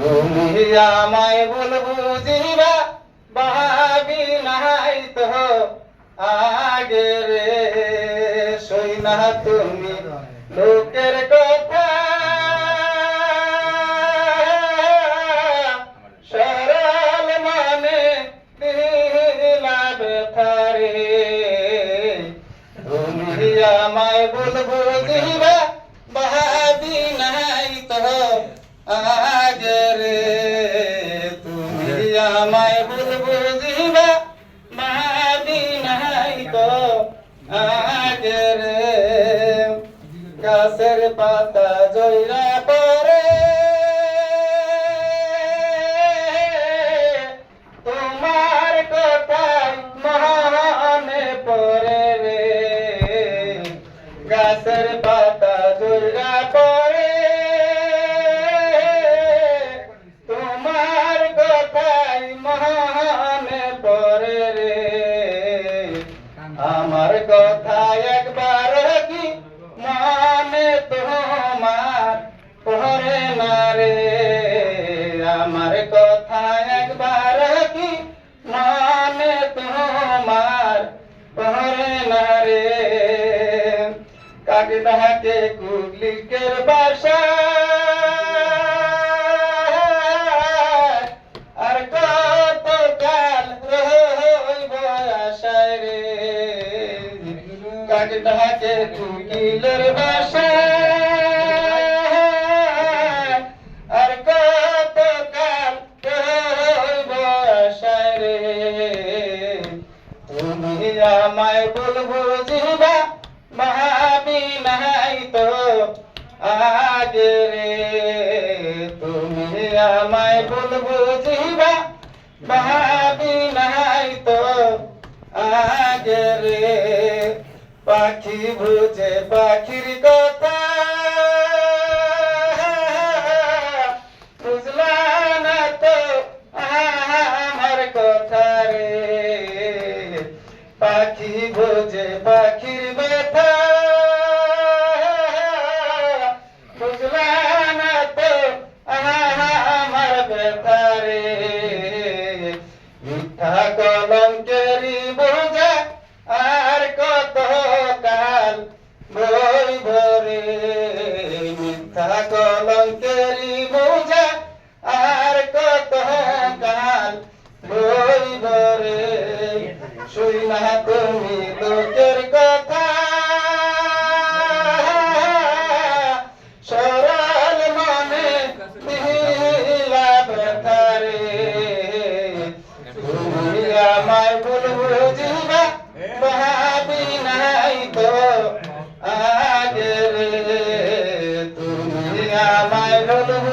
তুমি আমায় ভুল বুঝিবা ভাবি নাই তো আগে রে। সই না তুমি লোকের কথা। সরল মানে দিলা বেথারে তুমি আমায় ভুল বুঝিবা ভাবি নাই আগে রে তুমি আমায় ভুল বুঝিবা ভাবি নাই তো আগে রে গাছের পাতা আমার কথা একবার কি মনে তোমার পড়ে না রে? কাকদাকে কুগলিকের বাসা। আর কত কাল রইব আশায় রে? কুকিলের বাসা। আগে রে তুমি আমায় বলব জিবা ভাবি নাই তো আগে রে পাখি বুঝে পাখির কথা। পাখি বোঝে পাখির ব্যথা। কলঙ্কেরি বোঝা আর কত কাল বই ভরে। মিথ্যা কলঙ্কেরি বোঝা আর কত কাল বই ভরে। Obrigado,